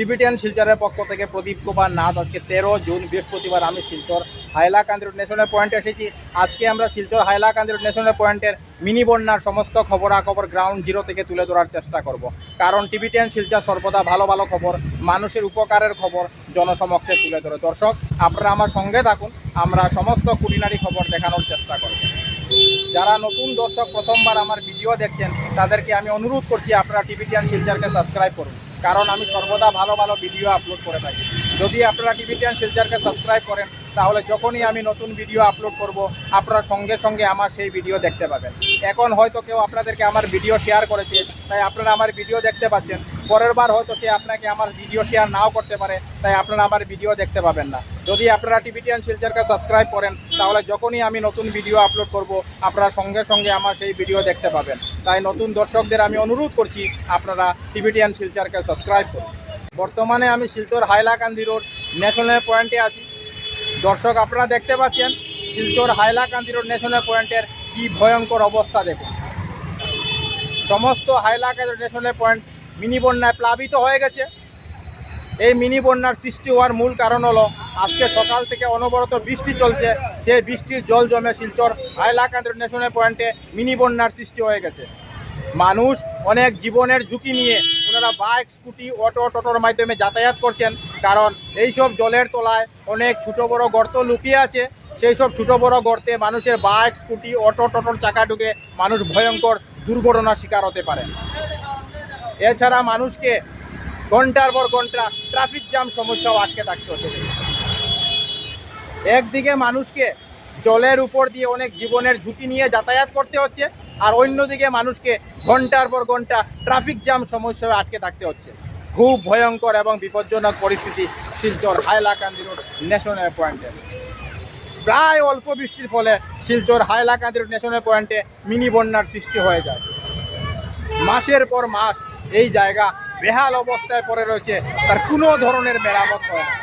Tibetan শিলচরের পক্ষ থেকে প্রদীপ কুমার নাথ, আজকে তেরো জুন, বৃহস্পতিবার আমি শিলচর হাইলাকান্দি রোড ন্যাশনাল পয়েন্টে এসেছি। আজকে আমরা শিলচর হাইলাকান্দি রোড ন্যাশনাল পয়েন্টের মিনি বন্যার সমস্ত খবরাখবর গ্রাউন্ড জিরো থেকে তুলে ধরার চেষ্টা করব। কারণ টিবিটিয়ান শিলচর সর্বদা ভালো ভালো খবর, মানুষের উপকারের খবর জনসমক্ষে তুলে ধরে। দর্শক, আপনারা আমার সঙ্গে থাকুন, আমরা সমস্ত কুটিনারি খবর দেখানোর চেষ্টা করব। যারা নতুন দর্শক, প্রথমবার আমার ভিডিও দেখছেন, তাদেরকে আমি অনুরোধ করছি, আপনারা টিবিটিয়ান শিলচারকে সাবস্ক্রাইব করুন। কারণ আমি সর্বদা ভালো ভালো ভিডিও আপলোড করে থাকি। যদি আপনারা টিভিটিয়ান শিলচারকে সাবস্ক্রাইব করেন, তাহলে যখনই আমি নতুন ভিডিও আপলোড করব, আপনারা সঙ্গে সঙ্গে আমার সেই ভিডিও দেখতে পাবেন। এখন হয়তো কেউ আপনাদেরকে আমার ভিডিও শেয়ার করেছে, তাই আপনারা আমার ভিডিও দেখতে পাচ্ছেন। পরের বার হয়তো সে আপনাকে আমার ভিডিও শেয়ার নাও করতে পারে, তাই আপনারা আমার ভিডিও দেখতে পাবেন না। যদি আপনারা টিভিটিয়ান শিলচারকে সাবস্ক্রাইব করেন, তাহলে যখনই আমি নতুন ভিডিও আপলোড করব, আপনারা সঙ্গে সঙ্গে আমার সেই ভিডিও দেখতে পাবেন। তাই নতুন দর্শকদের আমি অনুরোধ করছি, আপনারা টিভিটিয়ান শিলচারকে সাবস্ক্রাইব করুন। বর্তমানে আমি শিলচর হাইলাকান্দি রোড ন্যাশনাল পয়েন্টে আছি। দর্শক আপনারা দেখতে পাচ্ছেন, শিলচর হাইলাকান্দি রোড ন্যাশনাল পয়েন্টের কি ভয়ঙ্কর অবস্থা দেখুন। সমস্ত হাইলাকান্দি ন্যাশনাল পয়েন্ট মিনি বন্যায় প্লাবিত হয়ে গেছে। এই মিনি বন্যার সৃষ্টি হওয়ার মূল কারণ হলো, আজকে সকাল থেকে অনবরত বৃষ্টি চলছে। সেই বৃষ্টির জল জমে শিলচর হাইলাকান্দি ন্যাশনাল পয়েন্টে মিনি বন্যার সৃষ্টি হয়ে গেছে। মানুষ অনেক জীবনের ঝুঁকি নিয়ে ওনারা বাইক স্কুটি অটো টোটোর মাধ্যমে যাতায়াত করছেন। কারণ এইসব জলের তলায় অনেক ছোটো বড় গর্ত লুকিয়ে আছে। সেই সব ছোটো বড় গর্তে মানুষের বাইক, স্কুটি, অটো, টোটোর চাকা ঢুকে মানুষ ভয়ঙ্কর দুর্ঘটনার শিকার হতে পারে। এছাড়া মানুষকে ঘণ্টার পর ঘণ্টা ট্রাফিক জ্যাম সমস্যাও আটকে থাকতে হচ্ছে একদিকে মানুষকে জলের উপর দিয়ে অনেক জীবনের ঝুঁকি নিয়ে যাতায়াত করতে হচ্ছে, আর অন্যদিকে মানুষকে ঘণ্টার পর ঘণ্টা ট্রাফিক জ্যাম সমস্যায় আটকে থাকতে হচ্ছে। খুব ভয়ঙ্কর এবং বিপজ্জনক পরিস্থিতি শিলচর হাইলাকান্দি রোড ন্যাশনাল পয়েন্টে প্রায় অল্প বৃষ্টির ফলে শিলচর হাইলাকান্দি রোড ন্যাশনাল পয়েন্টে মিনি বন্যার সৃষ্টি হয়ে যায়। মাসের পর মাস এই জায়গা বেহাল অবস্থায় পড়ে রয়েছে, তার কোনো ধরনের মেরামত হয় না।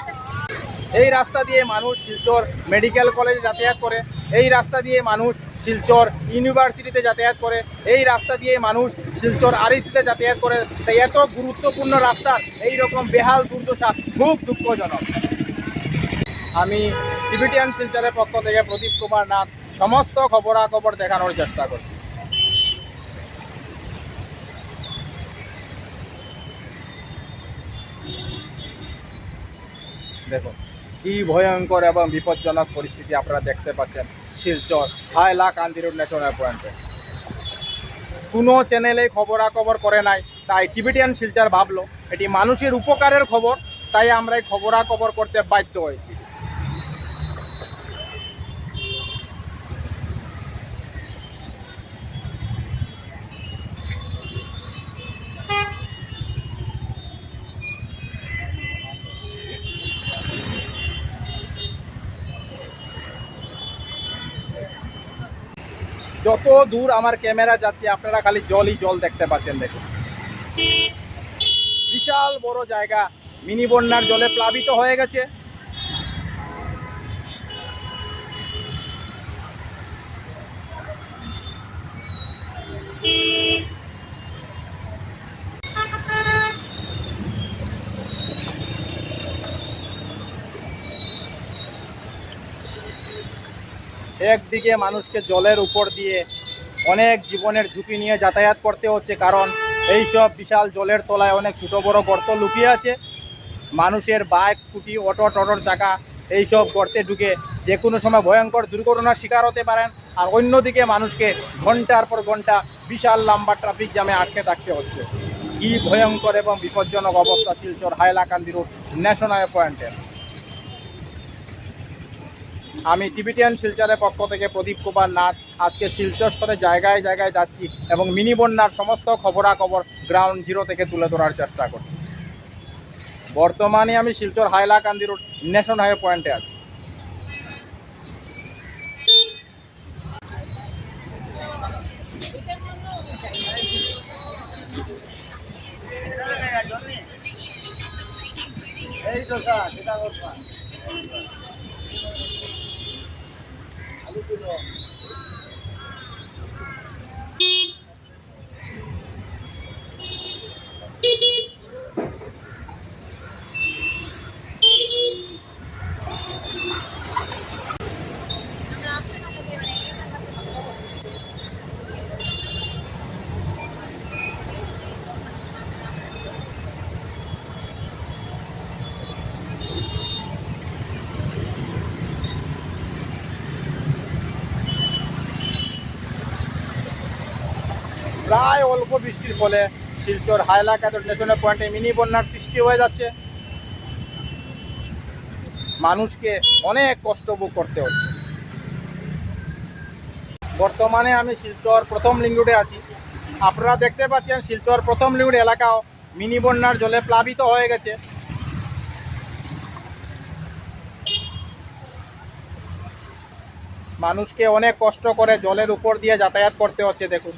এই রাস্তা দিয়ে মানুষ শিলচর মেডিকেল কলেজে যাতায়াত করে, এই রাস্তা দিয়ে মানুষ শিলচর ইউনিভার্সিটিতে যাতায়াত করে, এই রাস্তা দিয়ে মানুষ শিলচর আরইসিতে যাতায়াত করে। তাই এত গুরুত্বপূর্ণ রাস্তার এই রকম বেহাল দুর্দশা খুব দুঃখজনক। আমি টিবিটিয়ান শিলচরের পক্ষ থেকে প্রদীপ কুমার নাথ সমস্ত খবরাখবর দেখানোর চেষ্টা করছি। দেখুন, কি ভয়ঙ্কর এবং বিপজ্জনক পরিস্থিতি আপনারা দেখতে পাচ্ছেন শিলচর হাইলাকান্দি রোড ন্যাশনাল পয়েন্টে। কোনো চ্যানেলে খবরাখবর করে নাই, তাই টিবিটিয়ান শিলচর ভাবলো, এটি মানুষের উপকারের খবর, তাই আমরা এই খবরাখবর করতে বাধ্য হয়েছি। যত দূর আমার ক্যামেরা যাচ্ছে, আপনারা খালি জলই জল দেখতে পাচ্ছেন, দেখুন। বিশাল বড় জায়গা, মিনি বন্যার জলে প্লাবিত হয়ে গেছে। একদিকে মানুষকে জলের উপর দিয়ে অনেক জীবনের ঝুঁকি নিয়ে যাতায়াত করতে হচ্ছে, কারণ এই সব বিশাল জলের তলায় অনেক ছোটো বড় গর্ত লুকিয়ে আছে। মানুষের বাইক, স্কুটি, অটো, টটোর চাকা এইসব গর্তে ঢুকে যে কোনো সময় ভয়ঙ্কর দুর্ঘটনার শিকার হতে পারেন। আর অন্যদিকে মানুষকে ঘণ্টার পর ঘণ্টা বিশাল লম্বা ট্রাফিক জ্যামে আটকে থাকতে হচ্ছে। কি ভয়ঙ্কর এবং বিপজ্জনক অবস্থা শিলচর হাইলাকান্দি রোড ন্যাশনাল পয়েন্টের আমি টিবিটিয়ান শিলচরের পক্ষ থেকে প্রদীপ কুমার নাথ। আজকে শিলচর স্তরে জায়গায় জায়গায় যাচ্ছি এবং মিনি বন্যার সমস্ত খবরাখবর গ্রাউন্ড জিরো থেকে তুলে ধরার চেষ্টা করছি। বর্তমানে আমি Silchar Hailakandi road national highway পয়েন্টে আছি। এই তো স্যার সেটা ಹೋಗುತ್ತಿದ್ದೋ প্রায় অল্প বৃষ্টির ফলে শিলচর হাইলাকান্দি ন্যাশনাল পয়েন্টে মিনি বন্যার সৃষ্টি হয়ে যাচ্ছে। মানুষকে অনেক কষ্ট ভোগ করতে হচ্ছে। বর্তমানে আমি শিলচর প্রথম লিঙ্গুডে আছি। আপনারা দেখতে পাচ্ছেন শিলচর প্রথম লিঙ্গুড এলাকাও মিনি বন্যার জলে প্লাবিত হয়ে গেছে। মানুষকে অনেক কষ্ট করে জলের উপর দিয়ে যাতায়াত করতে হচ্ছে দেখুন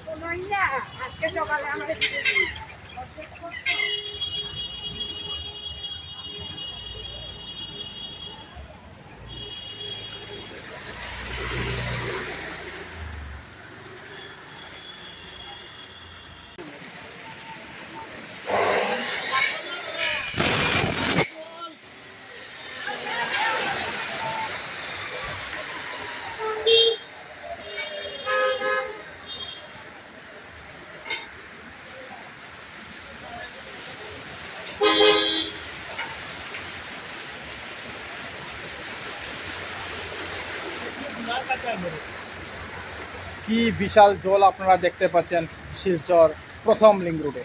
আমার কি বিশাল জল আপনারা দেখতে পাচ্ছেন শিলচর প্রথম লিঙ্ক রুটে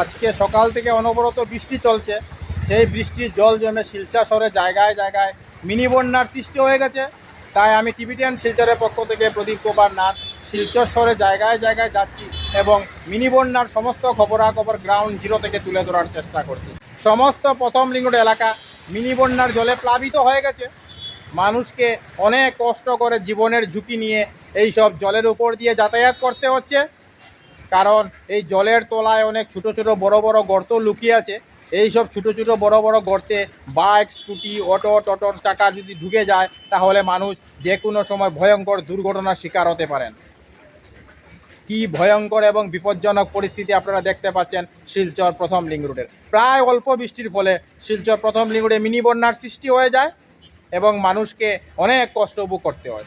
আজকে সকাল থেকে অনবরত বৃষ্টি চলছে। সেই বৃষ্টির জল জমে শিলচর শহরে জায়গায় জায়গায় মিনি বন্যার সৃষ্টি হয়ে গেছে। তাই আমি টিভিটিয়ান শিলচরের পক্ষ থেকে প্রদীপ কুমার নাথ, শিলচর শহরে জায়গায় জায়গায় যাচ্ছি এবং মিনি বন্যার সমস্ত খবরাখবর গ্রাউন্ড জিরো থেকে তুলে ধরার চেষ্টা করছি। সমস্ত প্রথম লিঙ্গুড এলাকা মিনি বন্যার জলে প্লাবিত হয়ে গেছে। মানুষকে অনেক কষ্ট করে জীবনের ঝুঁকি নিয়ে এই সব জলের উপর দিয়ে যাতায়াত করতে হচ্ছে। কারণ এই জলের তলায় অনেক ছোট ছোট বড় বড় গর্ত লুকিয়ে আছে। এই সব ছোট ছোট বড় বড় গর্তে বাইক, স্কুটি, অটো টোটোর চাকা যদি ঢুকে যায়, তাহলে মানুষ যে কোনো সময় ভয়ঙ্কর দুর্ঘটনার শিকার হতে পারেন। কি ভয়ঙ্কর এবং বিপজ্জনক পরিস্থিতি আপনারা দেখতে পাচ্ছেন শিলচর প্রথম লিঙ্ক রোডের। প্রায় অল্প বৃষ্টির ফলে শিলচর প্রথম লিঙ্ক রোডে মিনি বন্যার সৃষ্টি হয়ে যায়। এবং মানুষকে অনেক কষ্ট উপভোগ করতে হয়।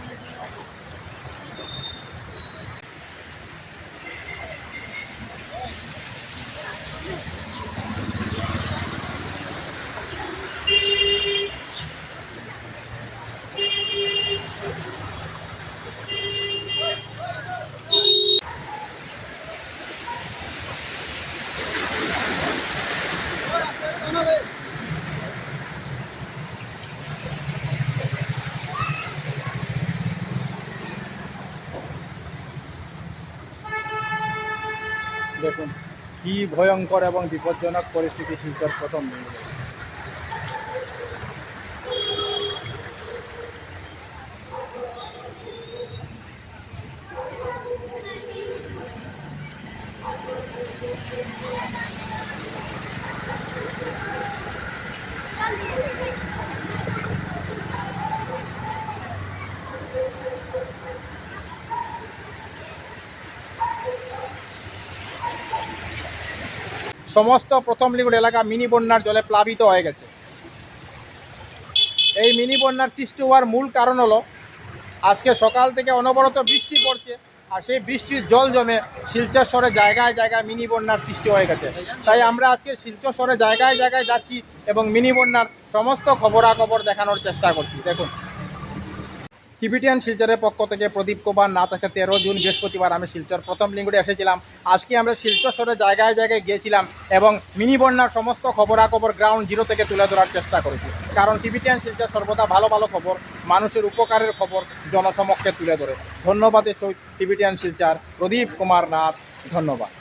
দেখুন কি ভয়ঙ্কর এবং বিপজ্জনক পরিস্থিতি শিলচর প্রথম সমস্ত প্রথম লিগুড এলাকা মিনি বন্যার জলে প্লাবিত হয়ে গেছে। এই মিনি বন্যার সৃষ্টি হওয়ার মূল কারণ হলো, আজকে সকাল থেকে অনবরত বৃষ্টি পড়ছে, আর সেই বৃষ্টির জল জমে শিলচর জায়গায় জায়গায় মিনি বন্যার সৃষ্টি হয়ে গেছে। তাই আমরা আজকে শিলচর জায়গায় জায়গায় যাচ্ছি এবং মিনি বন্যার সমস্ত খবরাখবর দেখানোর চেষ্টা করছি। দেখুন। টিবিটিয়ান শিলচরের পক্ষ থেকে প্রদীপ কুমার নাথ আজকে তেরো জুন, বৃহস্পতিবার আমি শিলচর প্রথম লিঙ্গুডে এসেছিলাম। আজকে আমরা শিলচর শহরে জায়গায় জায়গায় গিয়েছিলাম এবং মিনি বন্যার সমস্ত খবরাখবর গ্রাউন্ড জিরো থেকে তুলে ধরার চেষ্টা করেছি। কারণ টিবিটিয়ান শিলচর সর্বদা ভালো ভালো খবর, মানুষের উপকারের খবর জনসমক্ষে তুলে ধরে। ধন্যবাদের সহিত টিবিটিয়ান শিলচর, প্রদীপ কুমার নাথ, ধন্যবাদ।